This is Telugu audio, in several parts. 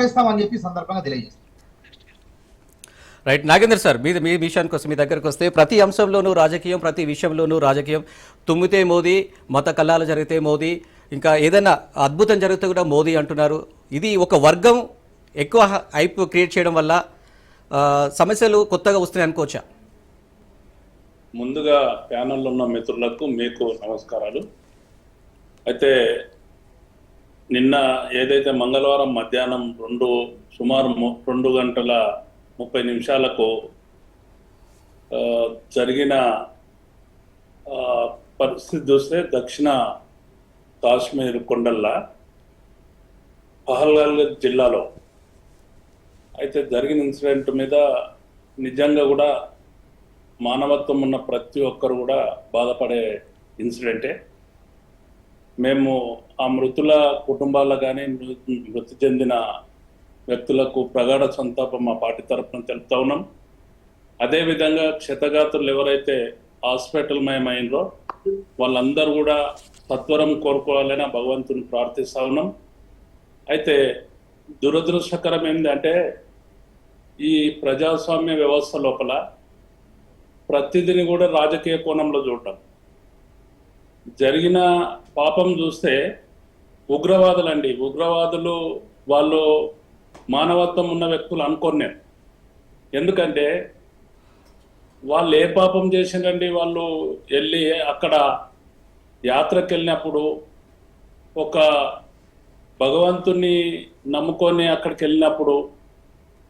సహకరిస్తామని చెప్పి సందర్భంగా తెలియజేస్తాం. రైట్ నాగేందర్ సార్ మీ మీ విషయానికి వస్తే మీ దగ్గరకు వస్తే ప్రతి అంశంలోనూ రాజకీయం ప్రతి విషయంలోనూ రాజకీయం. తుమ్మితే మోదీ మత కల్లాలు జరిగితే మోదీ ఇంకా ఏదైనా అద్భుతం జరిగితే కూడా మోదీ అంటున్నారు. ఇది ఒక వర్గం ఎక్కువ హైప్ క్రియేట్ చేయడం వల్ల సమస్యలు కొత్తగా వస్తున్నాయి అనుకోవచ్చా? ముందుగా ప్యానల్లో ఉన్న మిత్రులకు మీకు నమస్కారాలు. అయితే నిన్న ఏదైతే మంగళవారం మధ్యాహ్నం రెండు సుమారు రెండు గంటల ముప్పై నిమిషాలకు జరిగిన పరిస్థితి చూస్తే దక్షిణ కాశ్మీర్ కొండల్లా పహల్గాల్ జిల్లాలో అయితే జరిగిన ఇన్సిడెంట్ మీద నిజంగా కూడా మానవత్వం ఉన్న ప్రతి ఒక్కరు కూడా బాధపడే ఇన్సిడెంటే. మేము ఆ మృతుల కుటుంబాల కానీ మృతి చెందిన వ్యక్తులకు ప్రగాఢ సంతాపం మా పార్టీ తరఫున తెలుపుతా ఉన్నాం. అదేవిధంగా క్షతగాతులు ఎవరైతే హాస్పిటల్ మయమైనరో వాళ్ళందరూ కూడా సత్వరం కోరుకోవాలని భగవంతుని ప్రార్థిస్తా ఉన్నాం. అయితే దురదృష్టకరం ఏంటంటే ఈ ప్రజాస్వామ్య వ్యవస్థ లోపల ప్రతిదిని కూడా రాజకీయ కోణంలో చూడటం. జరిగిన పాపం చూస్తే ఉగ్రవాదులు అండి ఉగ్రవాదులు వాళ్ళు మానవత్వం ఉన్న వ్యక్తులు అనుకోను నేను. ఎందుకంటే వాళ్ళు ఏ పాపం చేసిండండి వాళ్ళు వెళ్ళి అక్కడ యాత్రకు వెళ్ళినప్పుడు ఒక భగవంతుని నమ్ముకొని అక్కడికి వెళ్ళినప్పుడు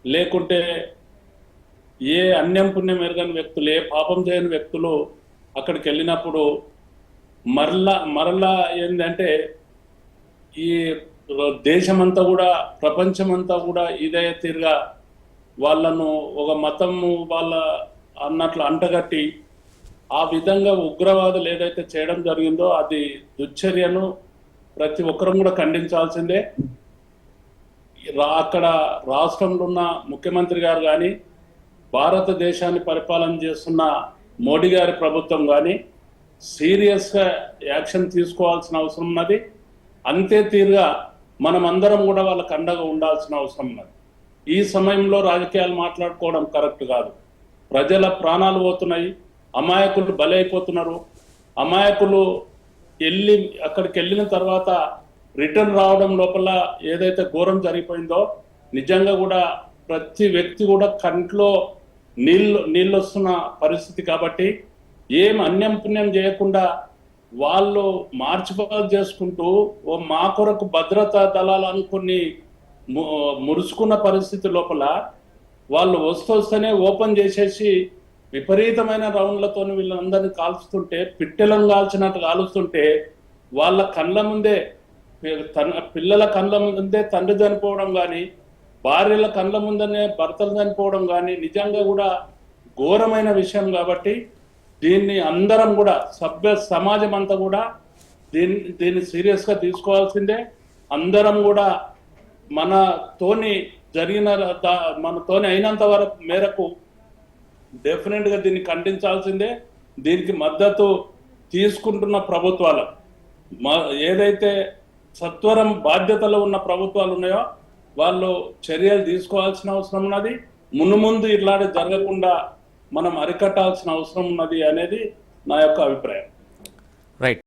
లేకుంటే ఏ అన్యం పుణ్యం ఎరగని వ్యక్తులు ఏ పాపం చేయని వ్యక్తులు అక్కడికి వెళ్ళినప్పుడు మరలా మరలా ఏంటంటే ఈ దేశమంతా కూడా ప్రపంచమంతా కూడా ఇదే తీరుగా వాళ్ళను ఒక మతము వాళ్ళ అన్నట్లు అంటగట్టి ఆ విధంగా ఉగ్రవాదులు ఏదైతే చేయడం జరిగిందో అది దుశ్చర్యను ప్రతి ఒక్కరం కూడా ఖండించాల్సిందే. రా- అక్కడ రాష్ట్రంలో ఉన్న ముఖ్యమంత్రి గారు కానీ భారతదేశాన్ని పరిపాలన చేస్తున్న మోడీ గారి ప్రభుత్వం కానీ సీరియస్గా యాక్షన్ తీసుకోవాల్సిన అవసరం ఉన్నది. అంతే తీరుగా మనం అందరం కూడా వాళ్ళకి అండగా ఉండాల్సిన అవసరం ఉన్నది. ఈ సమయంలో రాజకీయాలు మాట్లాడుకోవడం కరెక్ట్ కాదు. ప్రజల ప్రాణాలు పోతున్నాయి. అమాయకులు బలైపోతున్నారు. అమాయకులు వెళ్ళి అక్కడికి వెళ్ళిన తర్వాత రిటర్న్ రావడం లోపల ఏదైతే ఘోరం జరిగిపోయిందో నిజంగా కూడా ప్రతి వ్యక్తి కూడా కంట్లో నీళ్ళు నీళ్ళు వస్తున్న పరిస్థితి కాబట్టి ఏం అన్యం పుణ్యం చేయకుండా వాళ్ళు మార్చిపాలు చేసుకుంటూ ఓ మా కొరకు భద్రతా దళాలు అనుకుని ము- మురుసుకున్న పరిస్థితి లోపల వాళ్ళు వస్తొస్తేనే ఓపెన్ చేసేసి విపరీతమైన రౌండ్లతో వీళ్ళందరినీ కాల్చుతుంటే పిట్టెలను కాల్చినట్టు కాలుస్తుంటే వాళ్ళ కళ్ళ ముందే పిల్లల కళ్ళ ముందే తండ్రి చనిపోవడం కానీ భార్యల కళ్ళ ముందనే భర్తలు చనిపోవడం కానీ నిజంగా కూడా ఘోరమైన విషయం కాబట్టి దీన్ని అందరం కూడా సభ్య సమాజం అంతా కూడా దీన్ని దీన్ని సీరియస్గా తీసుకోవాల్సిందే. అందరం కూడా మన తోని జరిగిన మనతోని మన తోని అయినంత వరకు మేరకు డెఫినెట్గా దీన్ని ఖండించాల్సిందే. దీనికి మద్దతు తీసుకుంటున్న ప్రభుత్వాలు మ- ఏదైతే సత్వరం బాధ్యతలో ఉన్న ప్రభుత్వాలు ఉన్నాయో వాళ్ళు చర్యలు తీసుకోవాల్సిన అవసరం ఉన్నది. మును ముందు ఇట్లాంటి జరగకుండా మనం అరికట్టాల్సిన అవసరం ఉన్నది అనేది నా యొక్క అభిప్రాయం. రైట్